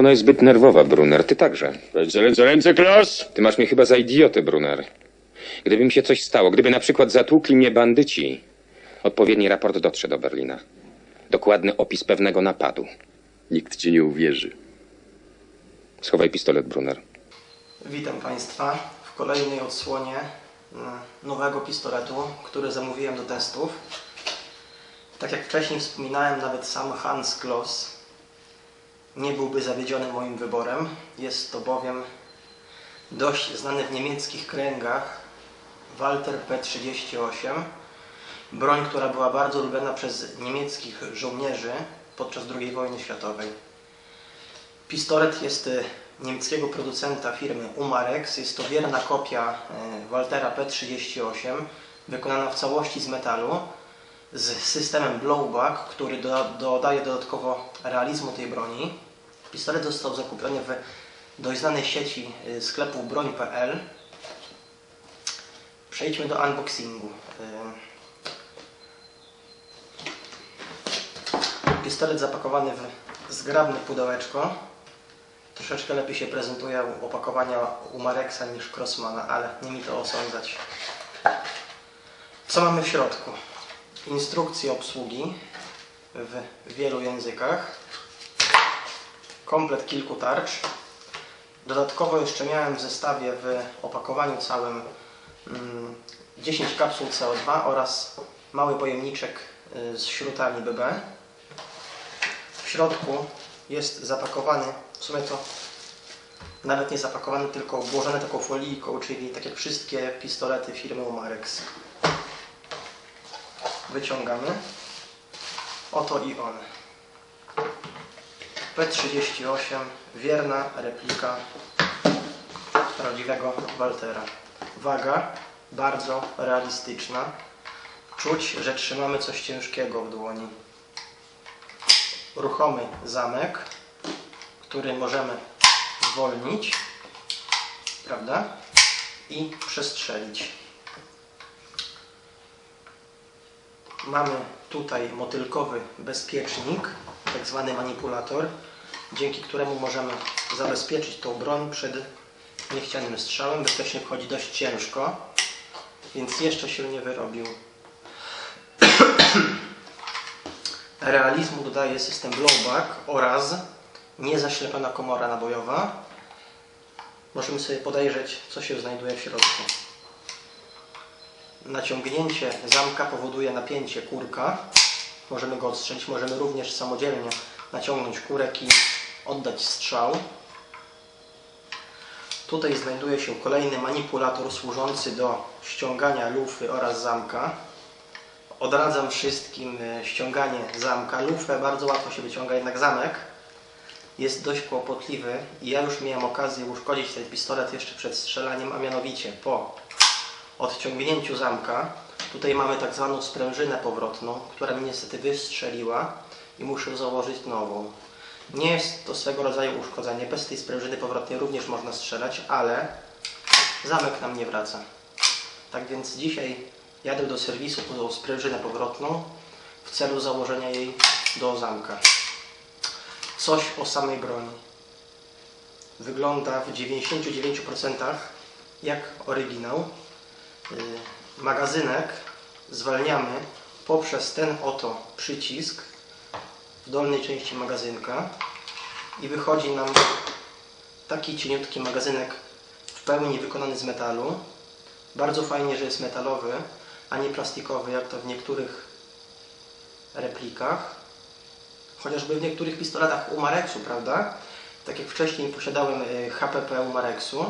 Ona jest zbyt nerwowa, Brunner. Ty także. Ręce, ręce, ręce, klos! Ty masz mnie chyba za idiotę, Brunner. Gdyby mi się coś stało, gdyby na przykład zatłukli mnie bandyci, odpowiedni raport dotrze do Berlina. Dokładny opis pewnego napadu. Nikt ci nie uwierzy. Schowaj pistolet, Brunner. Witam Państwa w kolejnej odsłonie mm, nowego pistoletu, który zamówiłem do testów. Tak jak wcześniej wspominałem, nawet sam Hans Kloss nie byłby zawiedziony moim wyborem. Jest to bowiem dość znany w niemieckich kręgach Walter P38. Broń, która była bardzo lubiana przez niemieckich żołnierzy podczas II wojny światowej. Pistolet jest y, niemieckiego producenta firmy Umarex. Jest to wierna kopia y, Waltera P38, wykonana w całości z metalu, z systemem blowback, który doda- dodaje dodatkowo realizmu tej broni. Pistolet został zakupiony w dość znanej sieci y, sklepów broń.pl. Przejdźmy do unboxingu. Y, Pistolet zapakowany w zgrabne pudełeczko. Troszeczkę lepiej się prezentuje opakowania Umarexa niż Crossmana, ale nie mi to osądzać. Co mamy w środku? Instrukcje obsługi w wielu językach. Komplet kilku tarcz. Dodatkowo jeszcze miałem w zestawie w opakowaniu całym mm, 10 kapsuł CO2 oraz mały pojemniczek y, z śrutami BB. W środku jest zapakowany, w sumie to nawet nie zapakowany, tylko obłożony taką folijką, czyli tak jak wszystkie pistolety firmy Umarex. Wyciągamy. Oto i on. P38, wierna replika prawdziwego Waltera. Waga bardzo realistyczna. Czuć, że trzymamy coś ciężkiego w dłoni ruchomy zamek, który możemy zwolnić, prawda? I przestrzelić. Mamy tutaj motylkowy bezpiecznik, tak zwany manipulator, dzięki któremu możemy zabezpieczyć tą broń przed niechcianym strzałem. Bezpiecznie wchodzi dość ciężko, więc jeszcze się nie wyrobił. Realizmu dodaje system blowback oraz niezaślepiona komora nabojowa. Możemy sobie podejrzeć, co się znajduje w środku. Naciągnięcie zamka powoduje napięcie kurka. Możemy go odstrzelić. Możemy również samodzielnie naciągnąć kurek i oddać strzał. Tutaj znajduje się kolejny manipulator służący do ściągania lufy oraz zamka. Odradzam wszystkim e, ściąganie zamka. Lufę bardzo łatwo się wyciąga, jednak zamek jest dość kłopotliwy i ja już miałem okazję uszkodzić ten pistolet jeszcze przed strzelaniem, a mianowicie po odciągnięciu zamka. Tutaj mamy tak zwaną sprężynę powrotną, która mi niestety wystrzeliła i muszę założyć nową. Nie jest to swego rodzaju uszkodzenie. Bez tej sprężyny powrotnej również można strzelać, ale zamek nam nie wraca. Tak więc dzisiaj jadę do serwisu po tą sprężynę powrotną w celu założenia jej do zamka. Coś o samej broni. Wygląda w 99% jak oryginał. Yy, Magazynek zwalniamy poprzez ten oto przycisk w dolnej części magazynka i wychodzi nam taki cieniutki magazynek w pełni wykonany z metalu. Bardzo fajnie, że jest metalowy, a nie plastikowy, jak to w niektórych replikach. Chociażby w niektórych pistoletach Umarexu, prawda? Tak jak wcześniej posiadałem y, HPP Umarexu.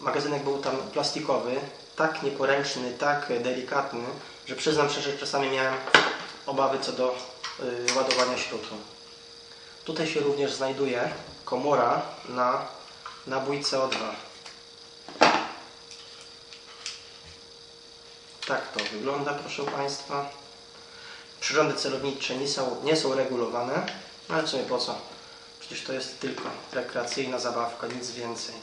Magazynek był tam plastikowy, tak nieporęczny, tak delikatny, że przyznam szczerze, że czasami miałem obawy co do y, ładowania śrutu. Tutaj się również znajduje komora na nabój CO2. Tak to wygląda, proszę Państwa. Przyrządy celownicze nie są, nie są regulowane, no ale w sumie po co? Przecież to jest tylko rekreacyjna zabawka, nic więcej.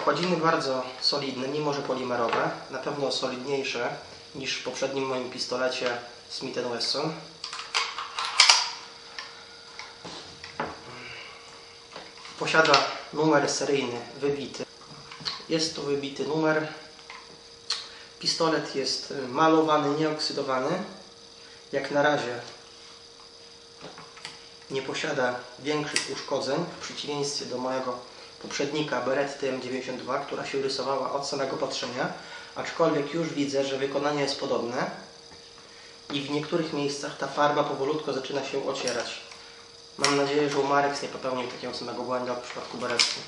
Okładziny bardzo solidne, mimo że polimerowe, na pewno solidniejsze niż w poprzednim moim pistolecie Smith Wesson. Posiada numer seryjny wybity. Jest to wybity numer. Pistolet jest malowany, nieoksydowany. Jak na razie nie posiada większych uszkodzeń w przeciwieństwie do mojego poprzednika Beretty M92, która się rysowała od samego patrzenia, aczkolwiek już widzę, że wykonanie jest podobne i w niektórych miejscach ta farba powolutku zaczyna się ocierać. Mam nadzieję, że Umarex nie popełnił takiego samego błędu w przypadku Beretty.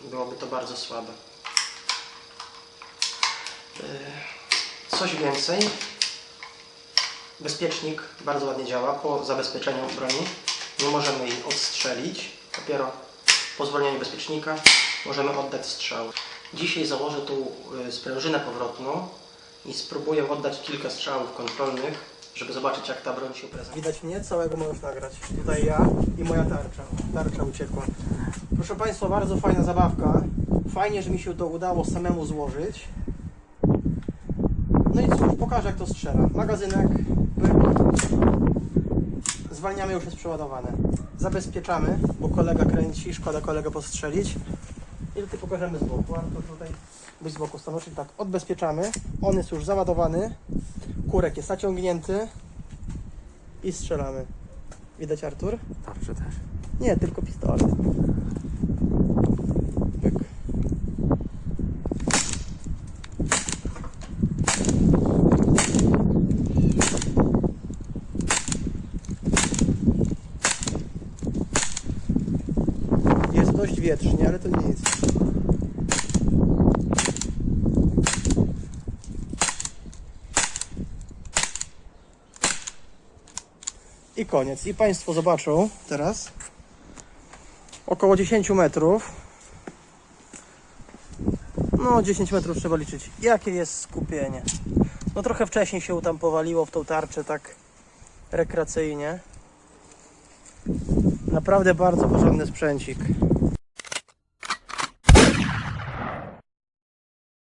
Byłoby to bardzo słabe. Yy, Coś więcej. Bezpiecznik bardzo ładnie działa. Po zabezpieczeniu broni nie możemy jej odstrzelić. Dopiero po zwolnieniu bezpiecznika możemy oddać strzał. Dzisiaj założę tu y, sprężynę powrotną i spróbuję oddać kilka strzałów kontrolnych, żeby zobaczyć jak ta broń się prezentuje. Widać mnie? Całego możesz nagrać. Tutaj ja i moja tarcza. Tarcza uciekła. Proszę Państwa, bardzo fajna zabawka. Fajnie, że mi się to udało samemu złożyć. No i cóż, pokażę jak to strzela. Magazynek. Zwalniamy, już jest przeładowane. Zabezpieczamy, bo kolega kręci, szkoda kolegę postrzelić. I tutaj pokażemy z boku. Warto tutaj być z boku stanąć. Czyli tak, odbezpieczamy. On jest już załadowany. Kurek jest naciągnięty. I strzelamy. Widać Artur? Tarczę też. Nie, tylko pistolet. Wietrznie, ale to jest. I koniec. I Państwo zobaczą teraz około 10 metrów. No, 10 metrów trzeba liczyć. Jakie jest skupienie? No, trochę wcześniej się tam powaliło w tą tarczę tak rekreacyjnie. Naprawdę bardzo porządny sprzęcik.